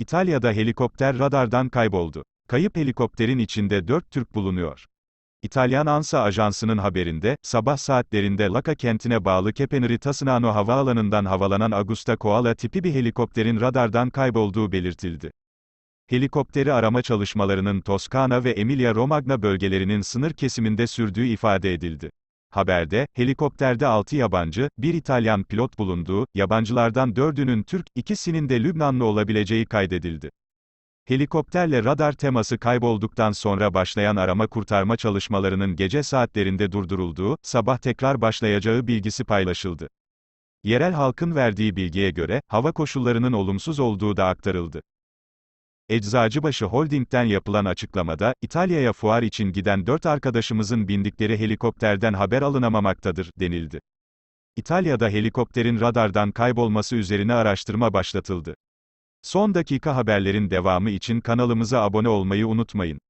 İtalya'da helikopter radardan kayboldu. Kayıp helikopterin içinde 4 Türk bulunuyor. İtalyan ANSA ajansının haberinde, sabah saatlerinde Laka kentine bağlı Kepenri Tassinano havaalanından havalanan Augusta Koala tipi bir helikopterin radardan kaybolduğu belirtildi. Helikopteri arama çalışmalarının Toskana ve Emilia-Romagna bölgelerinin sınır kesiminde sürdüğü ifade edildi. Haberde, helikopterde 6 yabancı, 1 İtalyan pilot bulunduğu, yabancılardan 4'ünün Türk, ikisinin de Lübnanlı olabileceği kaydedildi. Helikopterle radar teması kaybolduktan sonra başlayan arama kurtarma çalışmalarının gece saatlerinde durdurulduğu, sabah tekrar başlayacağı bilgisi paylaşıldı. Yerel halkın verdiği bilgiye göre, hava koşullarının olumsuz olduğu da aktarıldı. Eczacıbaşı Holding'den yapılan açıklamada, İtalya'ya fuar için giden dört arkadaşımızın bindikleri helikopterden haber alınamamaktadır, denildi. İtalya'da helikopterin radardan kaybolması üzerine araştırma başlatıldı. Son dakika haberlerin devamı için kanalımıza abone olmayı unutmayın.